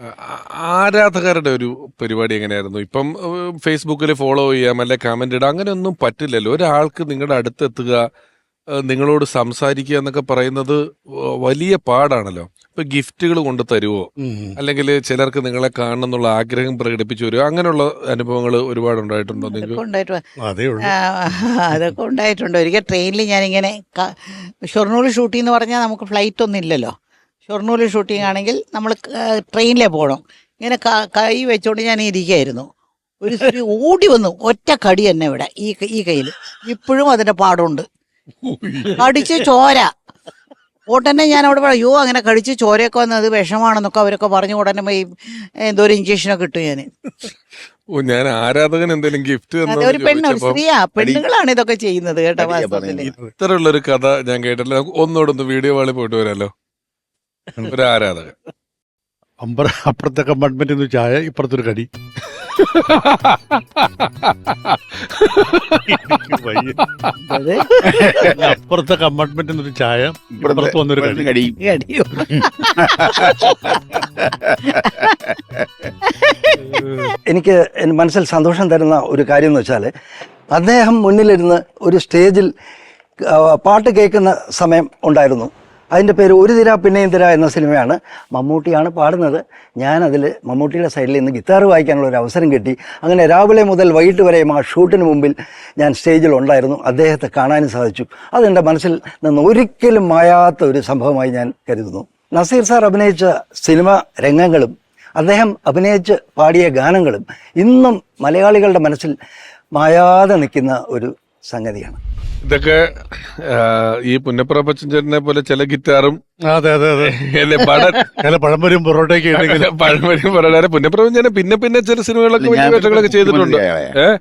ആ- ആരാധകരുടെ ഒരു പരിപാടി എങ്ങനെയായിരുന്നു? ഇപ്പം ഫേസ്ബുക്കിൽ ഫോളോ ചെയ്യാം അല്ലെ കമന്റ് ഇടാം അങ്ങനെ ഒന്നും പറ്റില്ലല്ലോ. ഒരാൾക്ക് നിങ്ങളുടെ അടുത്തെത്തുക എത്തുക നിങ്ങളോട് സംസാരിക്കുക എന്നൊക്കെ പറയുന്നത് വലിയ പാടാണല്ലോ. ഇപ്പൊ ഗിഫ്റ്റുകൾ കൊണ്ട് തരുവോ? അല്ലെങ്കിൽ ചിലർക്ക് നിങ്ങളെ കാണണം എന്നുള്ള ആഗ്രഹം പ്രകടിപ്പിച്ചു വരുമോ അങ്ങനെയുള്ള അനുഭവങ്ങൾ ഒരുപാട് ഉണ്ടായിട്ടുണ്ടോ അതൊക്കെ ഉണ്ടായിട്ടുണ്ട്. ഒരിക്കൽ ട്രെയിനിൽ ഞാനിങ്ങനെ ഇങ്ങനെ ഷൊർണൂർ ഷൂട്ടിംഗ് എന്ന് പറഞ്ഞാൽ നമുക്ക് ഫ്ലൈറ്റ് ഒന്നും ഇല്ലല്ലോ. ഷൊർണൂർ ഷൂട്ടിംഗ് ആണെങ്കിൽ നമ്മൾ ട്രെയിനിലേ പോകണം. ഇങ്ങനെ കൈ വെച്ചോണ്ട് ഞാൻ ഇരിക്കുകയായിരുന്നു ഒരു സ്ത്രീ ഓടി വന്നു. ഒറ്റ കടി തന്നെ ഇവിടെ ഈ ഈ കയ്യിൽ. ഇപ്പോഴും അതിന്റെ പാടുണ്ട്. കടിച്ച് ചോര. ഉടനെ ഞാൻ അവിടെ പറയും, അയ്യോ അങ്ങനെ കടിച്ച് ചോരയൊക്കെ വന്നത് വിഷമാണെന്നൊക്കെ അവരൊക്കെ പറഞ്ഞു ഉടനെ പോയി എന്തോ ഒരു ഇഞ്ചക്ഷനൊക്കെ കിട്ടും ഞാൻ. ഓ ഞാൻ ആരാധകൻ എന്തെങ്കിലും ഗിഫ്റ്റ് ഒരു പെണ്ണ് ഒരു സ്ത്രീയാ. പെണ്ണുങ്ങളാണ് ഇതൊക്കെ ചെയ്യുന്നത് കേട്ടോ ഇത്തരമുള്ള ഒരു കഥ ഞാൻ കേട്ടില്ല ഒന്നുകൂടെ ഒന്ന് വീഡിയോ വാളി പോയിട്ട് വരാലോ. ഒരു ആരാധകൻ. അമ്പറ അപ്പുറത്തെ കമ്പാർട്ട്മെന്റിൽ നിന്ന് ചായ ഇപ്പുറത്തൊരു കടി. വയ്യ. അപ്പുറത്തെ കമ്പാർട്ട്മെന്റിൽ നിന്നൊരു ചായ ഇപ്പുറത്ത് വന്നൊരു കടി. ഇപ്പുറത്ത് കടി. എനിക്ക് എൻ- മനസ്സിൽ സന്തോഷം തരുന്ന ഒരു കാര്യം എന്ന് വെച്ചാൽ അദ്ദേഹം മുന്നിലിരുന്ന് ഒരു സ്റ്റേജിൽ ആ, പാട്ട് കേൾക്കുന്ന സമയം ഉണ്ടായിരുന്നു. അതിന്റെ പേര് ഒരു തിര പിന്നെയും തിര എന്ന സിനിമയാണ്. മമ്മൂട്ടിയാണ് പാടുന്നത്. ഞാനതിൽ മമ്മൂട്ടിയുടെ സൈഡിൽ നിന്ന് ഗിത്താർ വായിക്കാനുള്ള ഒരു അവസരം കിട്ടി. അങ്ങനെ രാവിലെ മുതൽ വൈകിട്ട് വരെയും ആ ഷൂട്ടിന് മുമ്പിൽ ഞാൻ സ്റ്റേജിൽ ഉണ്ടായിരുന്നു അദ്ദേഹത്തെ കാണാനും സാധിച്ചു. അതെന്റെ മനസ്സിൽ നിന്ന് ഒരിക്കലും മായാത്ത ഒരു സംഭവമായി ഞാൻ കരുതുന്നു. നസീർ സാർ അഭിനയിച്ച സിനിമ രംഗങ്ങളും അദ്ദേഹം അഭിനയിച്ച് പാടിയ ഗാനങ്ങളും ഇന്നും മലയാളികളുടെ മനസ്സിൽ മായാതെ നിൽക്കുന്ന ഒരു സംഗതിയാണ്. ഇതൊക്കെ ഈ പുന്നപ്ര പച്ചഞ്ചേട്ടനെ പോലെ ചില ഗിറ്റാറും അതെ അതെ അതെ. ചില പഴംപൊരിയും പൊറോട്ടയൊക്കെ ഉണ്ടെങ്കിൽ പൊറോട്ട പുന്നപ്ര പുന്നപ്രപഞ്ചനെ പിന്നെ പിന്നെ ചില സിനിമകളൊക്കെ വലിയ ഞാൻ വേഷങ്ങളൊക്കെ ചെയ്തിട്ടുണ്ട്.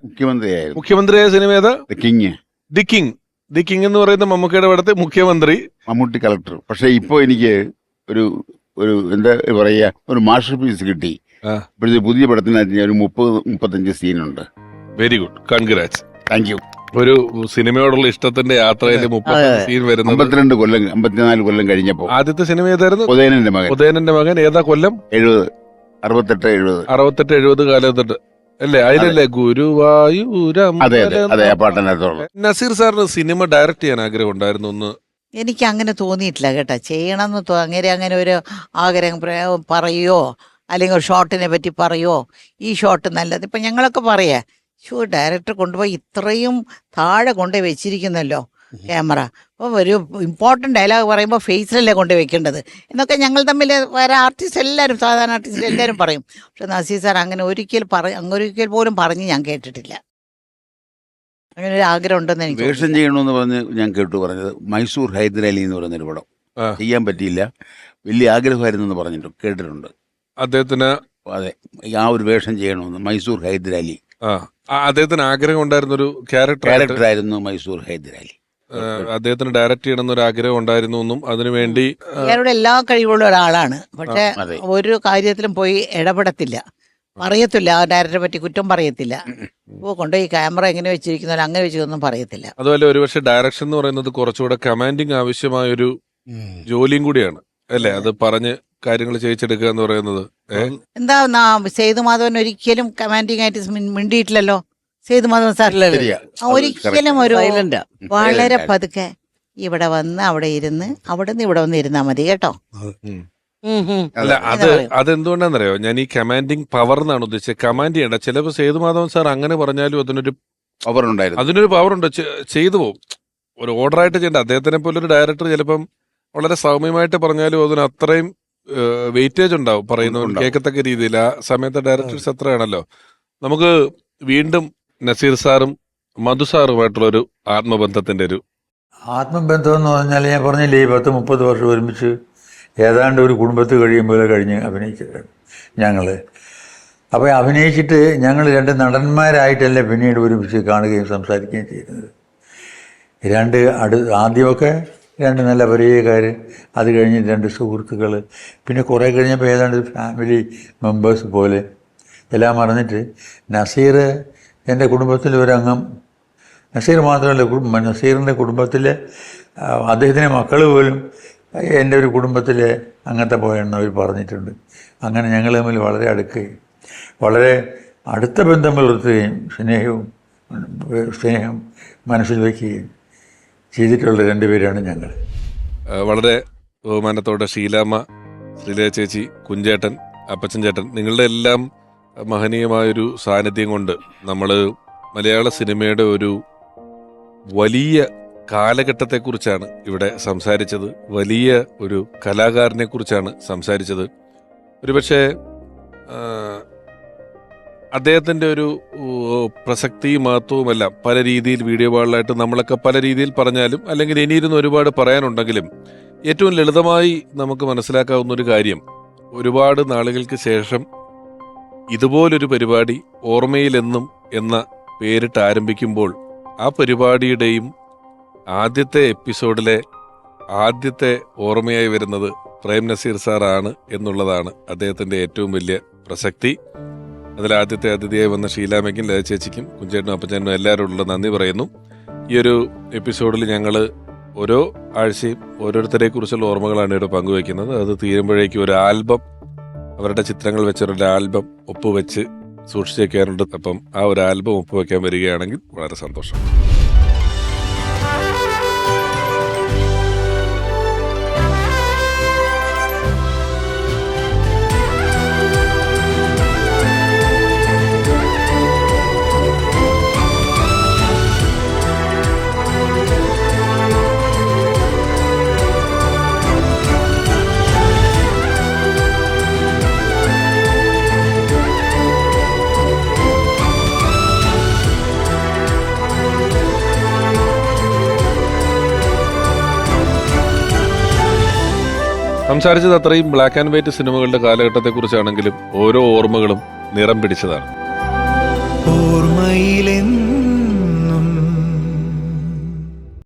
മുഖ്യമന്ത്രിയായ- മുഖ്യമന്ത്രിയായ സിനിമ ഏതാ? King. The king. The king എന്ന് പറയുന്ന മമ്മൂക്കയുടെ പടത്തെ മുഖ്യമന്ത്രി. മമ്മൂട്ടി കളക്ടർ. പക്ഷെ ഇപ്പൊ എനിക്ക് ഒരു ഒരു എന്താ പറയാ ഒരു മാസ്റ്റർ പീസ് കിട്ടി. ഇപ്പോഴത്തെ പുതിയ പടത്തിനകത്ത് ഒരു മുപ്പത് മുപ്പത്തഞ്ച് സീനുണ്ട്. Very good congrats thank you. ഒരു സിനിമയോടുള്ള ഇഷ്ടത്തിന്റെ യാത്രയിൽ സീൻ വരുന്നത് അമ്പത്തിരണ്ട് കൊല്ലം അമ്പത്തിനാല് കൊല്ലം കഴിഞ്ഞപ്പോ. ആദ്യത്തെ സിനിമ ഏതായിരുന്നു? ഉദയനന്റെ മകൻ. ഉദയനന്റെ മകൻ ഏതാ കൊല്ലം? എഴുപത്. അറുപത്തെട്ട് എഴുപത്. അറുപത്തെട്ട് എഴുപത് കാലഘട്ടത്ത് അല്ലേ? അതിലല്ലേ ഗുരുവായൂരം അതെ അതെ. അതെ ആ പാട്ടിനകത്തോളം നസീർ സാറിന് സിനിമ ഡയറക്ട് ചെയ്യാൻ ആഗ്രഹം ഉണ്ടായിരുന്നു ഒന്ന്. എനിക്ക് അങ്ങനെ തോന്നിയിട്ടില്ല കേട്ടോ. ചെയ്യണം എന്ന് അങ്ങനെ അങ്ങനെ ഒരു ആഗ്രഹം പറയോ പറയുവോ? അല്ലെങ്കിൽ ഒരു ഷോട്ടിനെ പറ്റി പറയുവോ? ഈ ഷോട്ട് നല്ലത്. ഇപ്പം ഞങ്ങളൊക്കെ പറയാ ഷോ ഡയറക്ടർ കൊണ്ടുപോയി ഇത്രയും താഴെ കൊണ്ടുപോയി വെച്ചിരിക്കുന്നല്ലോ ക്യാമറ അപ്പോൾ ഒരു ഇമ്പോർട്ടന്റ് ഡയലോഗ് പറയുമ്പോൾ ഫേസിലല്ലേ കൊണ്ടുപോയി വെക്കേണ്ടത്? എന്നൊക്കെ ഞങ്ങൾ തമ്മിൽ വേറെ ആർട്ടിസ്റ്റ് എല്ലാവരും സാധാരണ ആർട്ടിസ്റ്റ് എല്ലാവരും പറയും. പക്ഷെ നസീർ സാർ അങ്ങനെ ഒരിക്കൽ പറ അങ്ങനെ ഒരിക്കൽ പോലും പറഞ്ഞ് ഞാൻ കേട്ടിട്ടില്ല. അങ്ങനെ ഒരു ആഗ്രഹം ഉണ്ടെന്ന് എനിക്ക് വേഷം. ചെയ്യണമെന്ന് പറഞ്ഞ് ഞാൻ കേട്ടു പറഞ്ഞത്. മൈസൂർ ഹൈദരാലി എന്ന് പറയുന്നൊരു പടം. ചെയ്യാൻ പറ്റിയില്ല. വലിയ ആഗ്രഹമായിരുന്നു എന്ന് പറഞ്ഞിട്ട് കേട്ടിട്ടുണ്ട്. അദ്ദേഹത്തിന് അതെ ആ ഒരു വേഷം ചെയ്യണമെന്ന് മൈസൂർ ഹൈദരാലി. അദ്ദേഹത്തിന് ആഗ്രഹം ഉണ്ടായിരുന്ന ഒരു ക്യാരക്ടർ ആയിരുന്നു മൈസൂർ ഹൈദരാലി. അദ്ദേഹത്തിന് ഡയറക്റ്റ് ചെയ്യണം എന്നൊരു ആഗ്രഹം ഉണ്ടായിരുന്നു എന്നും അതിനുവേണ്ടി ഇയാളുടെ എല്ലാ കഴിവുള്ള ഒരാളാണ്. പക്ഷെ ഒരു കാര്യത്തിലും പോയി ഇടപെടത്തില്ല. പറയത്തില്ല. ആ ഡയറക്ടറെ പറ്റി കുറ്റം പറയത്തില്ല. ഓ ഈ ക്യാമറ എങ്ങനെ വെച്ചിരിക്കുന്നല്ലോ അങ്ങനെ വെച്ചൊന്നും പറയത്തില്ല. അതുപോലെ ഒരുപക്ഷെ ഡയറക്ഷൻ എന്ന് പറയുന്നത് കുറച്ചുകൂടെ കമാൻഡിങ് ആവശ്യമായ ഒരു ജോലിയും കൂടിയാണ്. അല്ലേ? അത് പറഞ്ഞ് കാര്യങ്ങൾ ചെയ്യിച്ചെടുക്കുക എന്ന് പറയുന്നത്. എന്താ നാ- സേതുമാധവൻ ഒരിക്കലും കമാൻഡിങ് ആയിട്ട് മിണ്ടിയിട്ടില്ലല്ലോ? മിണ്ടിയിട്ടില്ലല്ലോ സേതുമാധവൻ സാർ ഒരിക്കലും ഒരു വളരെ പതുക്കെ ഇവിടെ വന്ന് അവിടെ ഇരുന്ന് അവിടെ നിന്ന് ഇവിടെ വന്ന് ഇരുന്നാ മതി കേട്ടോ. അല്ല അത്. അതെന്തുകൊണ്ടാണെന്നറിയോ? ഞാൻ ഈ കമാൻഡിങ് പവർ എന്നാണ് ഉദ്ദേശിച്ചത്. കമാൻഡ് ചെയ്യേണ്ട. ചിലപ്പോൾ സേതുമാധവൻ സാർ അങ്ങനെ പറഞ്ഞാലും അതിനൊരു പവർ ഉണ്ടായിരുന്നു. അതിനൊരു പവർ ഉണ്ട്. ചെയ്തു പോകും ഒരു ഓർഡർ ആയിട്ട് ചെയ്യേണ്ട. അദ്ദേഹത്തിനെ പോലെ ഒരു ഡയറക്ടർ ചിലപ്പം വളരെ സൗമ്യമായിട്ട് പറഞ്ഞാലും അതിന് അത്രയും വെയിറ്റേജ് ഉണ്ടാവും പറയുന്ന. കേൾക്കത്തക്ക രീതിയിൽ. ആ സമയത്തെ ഡയറക്ടേഴ്സ് അത്രയാണല്ലോ നമുക്ക് വീണ്ടും നസീർ സാറും മധു സാറുമായിട്ടുള്ള ഒരു ആത്മബന്ധത്തിന്റെ ഒരു ആത്മബന്ധം എന്ന് പറഞ്ഞാൽ ഞാൻ പറഞ്ഞില്ലേ ഈ പത്ത് മുപ്പത് വർഷം ഒരുമിച്ച് ഏതാണ്ട് ഒരു കുടുംബത്തിൽ കഴിയുമ്പോൾ കഴിഞ്ഞ് അഭിനയിച്ചതാണ് ഞങ്ങൾ അപ്പോൾ അഭിനയിച്ചിട്ട് ഞങ്ങൾ രണ്ട് നടന്മാരായിട്ടല്ലേ പിന്നീട് ഒരുമിച്ച് കാണുകയും സംസാരിക്കുകയും ചെയ്യുന്നത്. രണ്ട് അടു ആദ്യമൊക്കെ രണ്ട് നല്ല പരിചയക്കാർ അത് കഴിഞ്ഞ് രണ്ട് സുഹൃത്തുക്കൾ പിന്നെ കുറേ കഴിഞ്ഞപ്പോൾ ഏതാണ്ട് ഫാമിലി മെമ്പേഴ്സ് പോലെ. എല്ലാം മറന്നിട്ട് നസീർ എന്റെ കുടുംബത്തിലെ ഒരംഗം. നസീർ മാത്രമല്ല നസീറിന്റെ കുടുംബത്തിലെ അദ്ദേഹത്തിന്റെ മക്കൾ പോലും എന്റെ ഒരു കുടുംബത്തിലെ അങ്ങനത്തെ പോയെന്ന് അവർ പറഞ്ഞിട്ടുണ്ട്. അങ്ങനെ ഞങ്ങൾ തമ്മിൽ വളരെ അടുക്കുകയും വളരെ അടുത്ത ബന്ധം പുലർത്തുകയും സ്നേഹവും സ്നേഹം മനസ്സിൽ വയ്ക്കുകയും ചെയ്തിട്ടുള്ള രണ്ടുപേരാണ് ഞങ്ങൾ. വളരെ ബഹുമാനത്തോടെ ഷീലാമ്മ ശ്രീലയ ചേച്ചി കുഞ്ചേട്ടൻ അപ്പച്ചൻ ചേട്ടൻ നിങ്ങളുടെ എല്ലാം മഹനീയമായൊരു സാന്നിധ്യം കൊണ്ട് നമ്മൾ മലയാള സിനിമയുടെ ഒരു വലിയ കാലഘട്ടത്തെക്കുറിച്ചാണ് ഇവിടെ സംസാരിച്ചത്. വലിയ ഒരു കലാകാരനെ കുറിച്ചാണ് സംസാരിച്ചത്. ഒരുപക്ഷെ അദ്ദേഹത്തിന്റെ ഒരു പ്രസക്തിയും മഹത്വവുമെല്ലാം പല രീതിയിൽ വീഡിയോ വാളിലായിട്ട് നമ്മളൊക്കെ പല രീതിയിൽ പറഞ്ഞാലും അല്ലെങ്കിൽ ഇനിയിരുന്ന് ഒരുപാട് പറയാനുണ്ടെങ്കിലും ഏറ്റവും ലളിതമായി നമുക്ക് മനസ്സിലാക്കാവുന്ന ഒരു കാര്യം ഒരുപാട് നാളുകൾക്ക് ശേഷം ഇതുപോലൊരു പരിപാടി ഓർമ്മയിലെന്നും എന്ന പേരിട്ട് ആരംഭിക്കുമ്പോൾ ആ പരിപാടിയുടെയും ആദ്യത്തെ എപ്പിസോഡിലെ ആദ്യത്തെ ഓർമ്മയായി വരുന്നത് പ്രേം നസീർ സാറാണ് എന്നുള്ളതാണ് അദ്ദേഹത്തിന്റെ ഏറ്റവും വലിയ പ്രസക്തി. അതിൽ ആദ്യത്തെ അതിഥിയായി വന്ന ഷീലാമയ്ക്കും ലത ചേച്ചിക്കും കുഞ്ചേട്ടനും അപ്പച്ചേട്ടനും ഉള്ള നന്ദി പറയുന്നു. ഈ ഒരു എപ്പിസോഡിൽ ഞങ്ങൾ ഓരോ ആഴ്ചയും ഓരോരുത്തരെ കുറിച്ചുള്ള ഓർമ്മകളാണ് ഇവിടെ പങ്കുവയ്ക്കുന്നത് അത് തീരുമ്പോഴേക്കും ഒരു ആൽബം അവരുടെ ചിത്രങ്ങൾ വെച്ചൊരു ആൽബം ഒപ്പുവെച്ച് സൂക്ഷിച്ചു വയ്ക്കാറുണ്ട് അപ്പം ആ ഒരു ആൽബം ഒപ്പുവെക്കാൻ വരികയാണെങ്കിൽ വളരെ സന്തോഷം. സംസാരിച്ചത് അത്രയും ബ്ലാക്ക് ആൻഡ് വൈറ്റ് സിനിമകളുടെ കാലഘട്ടത്തെക്കുറിച്ചാണെങ്കിലും ഓരോ ഓർമ്മകളും നിറം പിടിച്ചതാണ്. ഓർമ്മയിലെന്നും